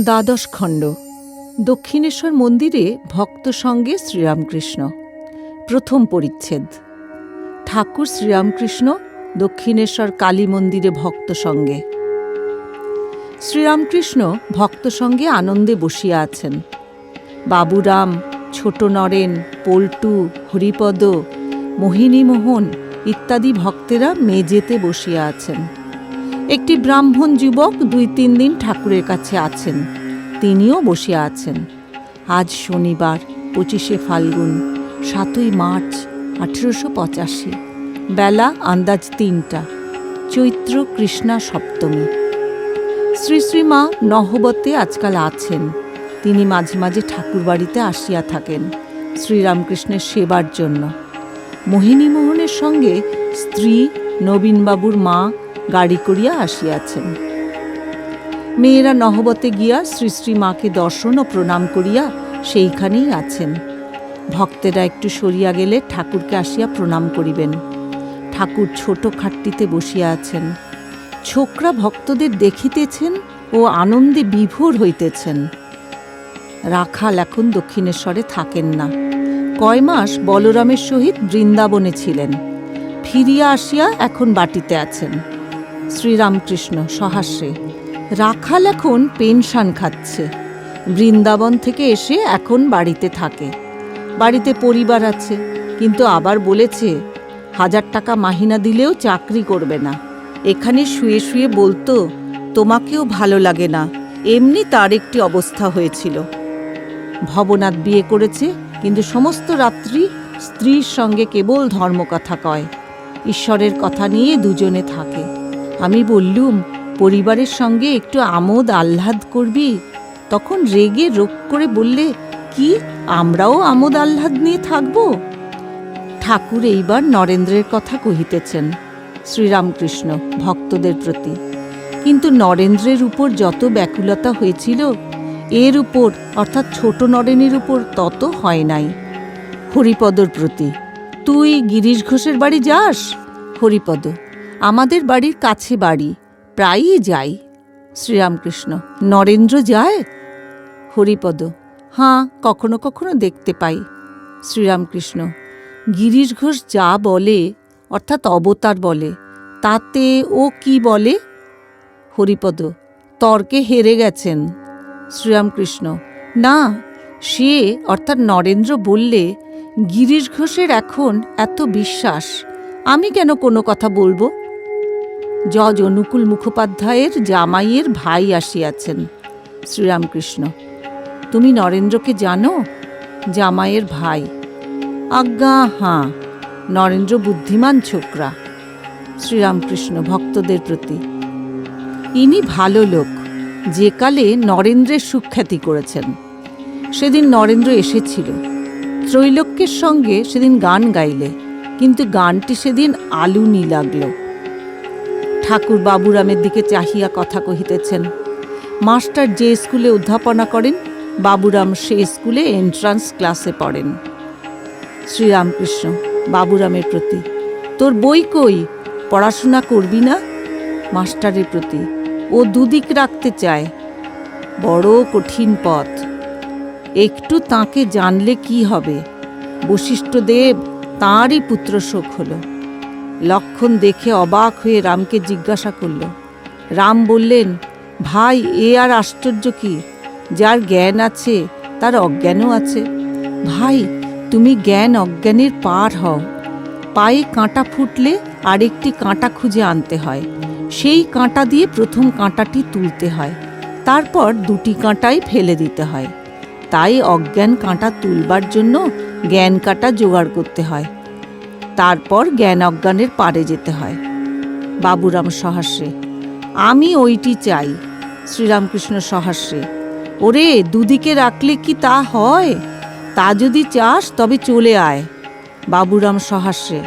দ্বাদশ খণ্ড। দক্ষিণেশ্বর মন্দিরে ভক্ত সঙ্গে শ্রীরামকৃষ্ণ। প্রথম পরিচ্ছেদ। ঠাকুর শ্রীরামকৃষ্ণ দক্ষিণেশ্বর কালী মন্দিরে ভক্ত সঙ্গে। শ্রীরামকৃষ্ণ ভক্ত সঙ্গে আনন্দে বসিয়া আছেন। বাবুরাম, ছোট নরেন, পল্টু, হরিপদ, মোহিনীমোহন ইত্যাদি ভক্তেরা মেজেতে বসিয়া আছেন। একটি ব্রাহ্মণ যুবক দুই তিন দিন ঠাকুরের কাছে আছেন। তিনিও বসিয়া আছেন। আজ শনিবার, পঁচিশে ফাল্গুন, সাতই মার্চ, আঠেরোশো পঁচাশি। বেলা আন্দাজ তিনটা। চৈত্র কৃষ্ণা সপ্তমী। শ্রী শ্রীমা নহবতে আজকাল আছেন। তিনি মাঝে মাঝে ঠাকুর বাড়িতে আসিয়া থাকেন শ্রীরামকৃষ্ণের সেবার জন্য। মোহিনীমোহনের সঙ্গে স্ত্রী নবীনবাবুর মা গাড়ি করিয়া আসিয়াছেন। মেয়েরা নহবতে গিয়া শ্রী শ্রী মাকে দর্শন ও প্রণাম করিয়া সেইখানেই আছেন। ভক্তেরা একটু সরিয়া গেলে ঠাকুরকে আসিয়া প্রণাম করিবেন। ঠাকুর ছোট খাটটিতে বসিয়া আছেন। ছোকরা ভক্তদের দেখিতেছেন ও আনন্দে বিভোর হইতেছেন। রাখাল এখন দক্ষিণেশ্বরে থাকেন না। কয় মাস বলরামের সহিত বৃন্দাবনে ছিলেন। ফিরিয়া আসিয়া এখন বাটিতে আছেন। শ্রীরামকৃষ্ণ সহাস্যে। রাখাল এখন পেনশন খাচ্ছে। বৃন্দাবন থেকে এসে এখন বাড়িতে থাকে। বাড়িতে পরিবার আছে, কিন্তু আবার বলেছে, হাজার টাকা মাহিনা দিলেও চাকরি করবে না। এখানে শুয়ে শুয়ে বলতো, তোমাকেও ভালো লাগে না। এমনি তার একটি অবস্থা হয়েছিল। ভবনাথ বিয়ে করেছে, কিন্তু সমস্ত রাত্রি স্ত্রীর সঙ্গে কেবল ধর্মকথা কয়। ঈশ্বরের কথা নিয়ে দুজনে থাকে। আমি বললুম, পরিবারের সঙ্গে একটু আমোদ আহ্লাদ করবি? তখন রেগে রোগ করে বললে, কি? আমরাও আমোদ আহ্লাদ নিয়ে থাকব? ঠাকুর এইবার নরেন্দ্রের কথা কহিতেছেন, শ্রীরামকৃষ্ণ, ভক্তদের প্রতি। কিন্তু নরেন্দ্রের উপর যত ব্যাকুলতা হয়েছিল, এর উপর, অর্থাৎ ছোট নরেনের উপর, তত হয় নাই। হরিপদর প্রতি। তুই গিরিশ ঘোষের বাড়ি যাস? হরিপদ আমাদের বাড়ির কাছে বাড়ি, প্রায়ই যাই। শ্রীরামকৃষ্ণ, নরেন্দ্র যায়? হরিপদ, হাঁ, কখনো কখনো দেখতে পাই। শ্রীরামকৃষ্ণ গিরিশ ঘোষ যা বলে, অর্থাৎ অবতার বলে, তাতে ও কি বলে? হরিপদ, তর্কে হেরে গেছেন। শ্রীরামকৃষ্ণ, না, সে, অর্থাৎ নরেন্দ্র বললে গিরিশ ঘোষের এখন এত বিশ্বাস, আমি কেন কোনো কথা বলব? জজ অনুকূল মুখোপাধ্যায়ের জামাইয়ের ভাই আসিয়াছেন। শ্রীরামকৃষ্ণ, তুমি নরেন্দ্রকে জানো? জামাইয়ের ভাই। আজ্ঞা, হাঁ, নরেন্দ্র বুদ্ধিমান ছোকরা। শ্রীরামকৃষ্ণ ভক্তদের প্রতি, ইনি ভালো লোক, যে কালে নরেন্দ্রের সুখ্যাতি করেছেন। সেদিন নরেন্দ্র এসেছিল। ত্রৈলোক্যের সঙ্গে সেদিন গান গাইলে, কিন্তু গানটি সেদিন আলুনি লাগল। ঠাকুর বাবুরামের দিকে চাহিয়া কথা কহিতেছেন, মাস্টার যে স্কুলে অধ্যাপনা করেন, বাবুরাম সে স্কুলে এন্ট্রান্স ক্লাসে পড়েন। শ্রীরামকৃষ্ণ, বাবুরামের প্রতি, তোর বই কই? পড়াশোনা করবি না? মাস্টারের প্রতি, ও দুদিক রাখতে চায়। বড় কঠিন পথ। একটু তাকে জানলে কি হবে? বশিষ্ঠদেব তাঁরই পুত্রশোক হলো। লক্ষণ দেখে অবাক হয়ে রামকে জিজ্ঞাসা করল। রাম বললেন, ভাই, এ আর আশ্চর্য কি? যার জ্ঞান আছে, তার অজ্ঞানও আছে। ভাই, তুমি জ্ঞান অজ্ঞানের পার হও। পায়ে কাঁটা ফুটলে আরেকটি কাঁটা খুঁজে আনতে হয়। সেই কাঁটা দিয়ে প্রথম কাঁটাটি তুলতে হয়। তারপর দুটি কাঁটাই ফেলে দিতে হয়। তাই অজ্ঞান কাঁটা তুলবার জন্য জ্ঞান কাঁটা জোগাড় করতে হয়। তারপর জ্ঞান অজ্ঞানের পারে যেতে হয়। বাবুরাম সহাস্যে আমি ওইটি চাই, শ্রীরামকৃষ্ণ সহাস্যে ওরে, দুদিকে রাখলে কি তা হয়? তা যদি চাস, তবে চলে আয়। বাবুরাম সহাস্যে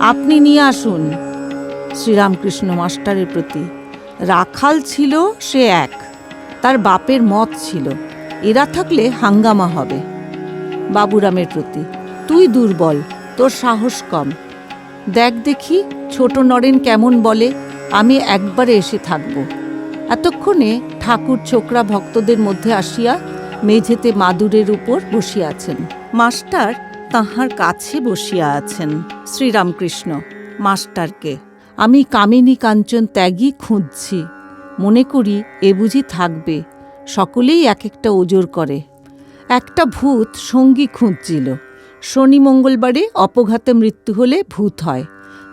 আপনি নিয়ে আসুন। শ্রীরামকৃষ্ণ মাস্টারের প্রতি, রাখাল ছিল, সে এক। তার বাপের মত ছিল। এরা থাকলে হাঙ্গামা হবে। বাবুরামের প্রতি, তুই দুর্বল তোর সাহস কম। দেখ দেখি, ছোট নরেন কেমন বলে, আমি একবারে এসে থাকব। এতক্ষণে ঠাকুর ছোকরা ভক্তদের মধ্যে আসিয়া মেঝেতে মাদুরের উপর বসিয়াছেন মাস্টার তাহার কাছে বসিয়া আছেন, শ্রীরামকৃষ্ণ, মাস্টারকে। আমি কামিনী কাঞ্চন ত্যাগী খুঁজছি। মনে করি এ বুঝি থাকবে। সকলেই এক একটা ওজোর করে। একটা ভূত সঙ্গী খুঁজছিল। শনি মঙ্গলবারে অপঘাতে মৃত্যু হলে ভূত হয়।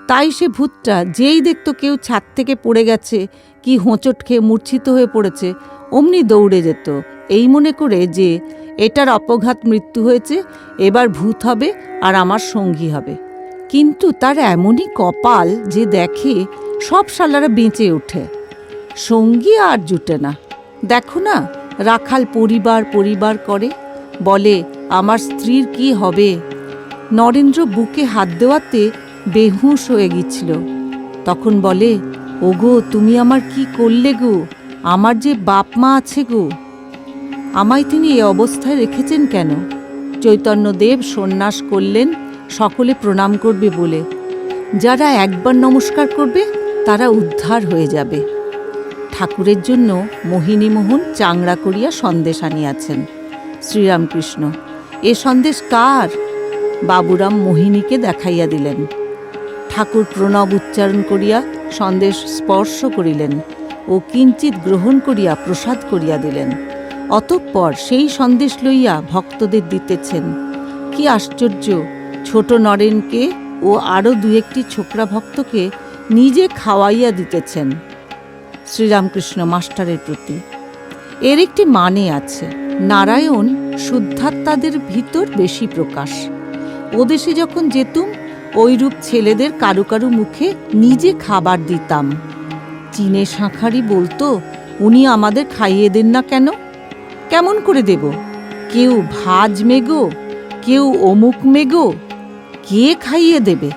তাই সে ভূতটা যেই দেখতো কেউ ছাদ থেকে পড়ে গেছে, কি হোঁচট খেয়ে মূর্ছিত হয়ে পড়েছে, অমনি দৌড়ে যেত। এই মনে করে যে, এটার অপঘাত মৃত্যু হয়েছে, এবার ভূত হবে আর আমার সঙ্গী হবে। কিন্তু তার এমনই কপাল যে দেখে সব শালারা বেঁচে ওঠে। সঙ্গী আর জুটে না। দেখো না, রাখাল পরিবার পরিবার করে, বলে আমার স্ত্রীর কি হবে? নরেন্দ্র বুকে হাত দেওয়াতে বেহুশ হয়ে গিয়েছিল। তখন বলে, ওগো, তুমি আমার কি করলে গো? আমার যে বাপ মা আছে গো। আমায় তিনি এ অবস্থায় রেখেছেন কেন? চৈতন্যদেব সন্ন্যাস করলেন, সকলে প্রণাম করবে বলে। যারা একবার নমস্কার করবে, তারা উদ্ধার হয়ে যাবে। ঠাকুরের জন্য মোহিনীমোহন চাংড়া করিয়া সন্দেশ আনিয়াছেন। শ্রীরামকৃষ্ণ এ সন্দেশ কার? বাবুরাম মোহিনীকে দেখাইয়া দিলেন। ঠাকুর প্রণব উচ্চারণ করিয়া সন্দেশ স্পর্শ করিলেন ও কিঞ্চিত গ্রহণ করিয়া প্রসাদ করিয়া দিলেন। অতঃপর সেই সন্দেশ লইয়া ভক্তদের দিতেছেন। কি আশ্চর্য! ছোট নরেনকে ও আরও দু একটি ছোকরা ভক্তকে নিজে খাওয়াইয়া দিতেছেন। শ্রীরামকৃষ্ণ মাস্টারের প্রতি। এর একটি মানে আছে, নারায়ণ শুদ্ধাত্মাদের ভিতর বেশি প্রকাশ। ওদেশে যখন যেতুম ওইরূপ ছেলেদের কারু কারু মুখে নিজে খাবার দিতাম। চীনে শাঁখারি বলতো, উনি আমাদের খাইয়ে দেন না কেন? কেমন করে দেব? কেউ ভাজ মেগো, কেউ অমুক মেগো, কে খাইয়ে দেবে?